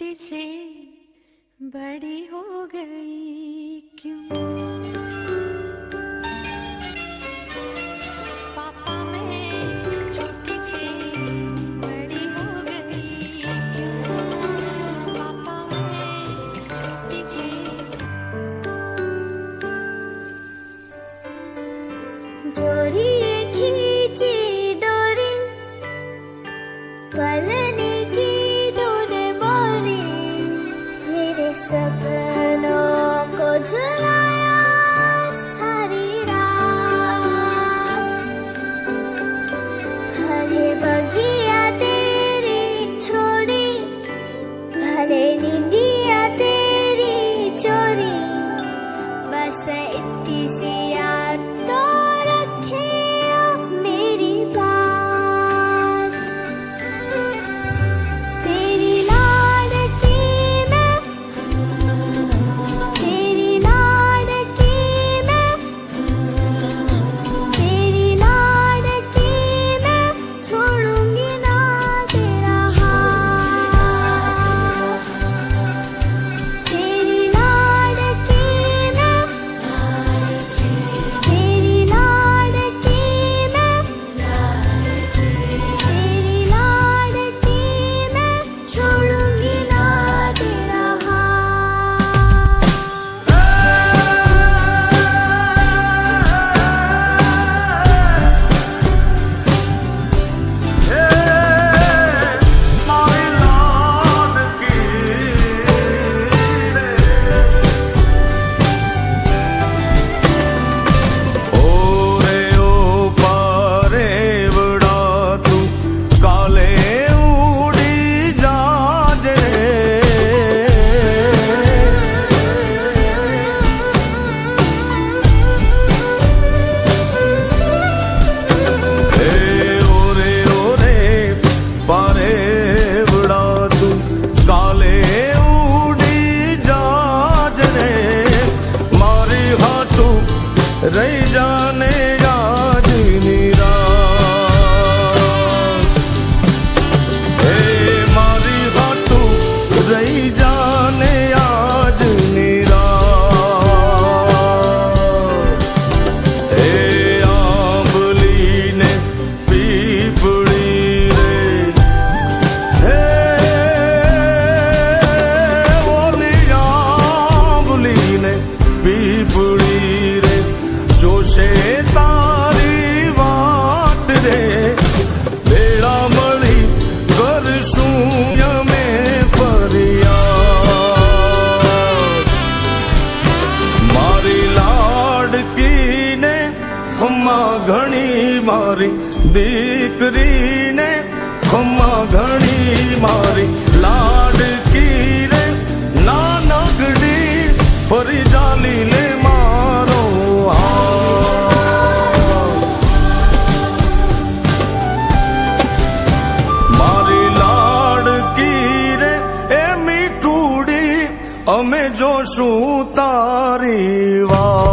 छोटी से बड़ी हो गई क्यों? मुझे बगिया तेरी छोड़ी भले निंदिया तेरी चोरी बस इतनी ખમ્મા ઘણી મારી દીકરીને ખમ્મા ઘણી મારી લાડકી રે નાનકડી ફરી જાલી લે મારો મારી લાડકી રે એ મીઠુડી અમે જોશું તારી વાત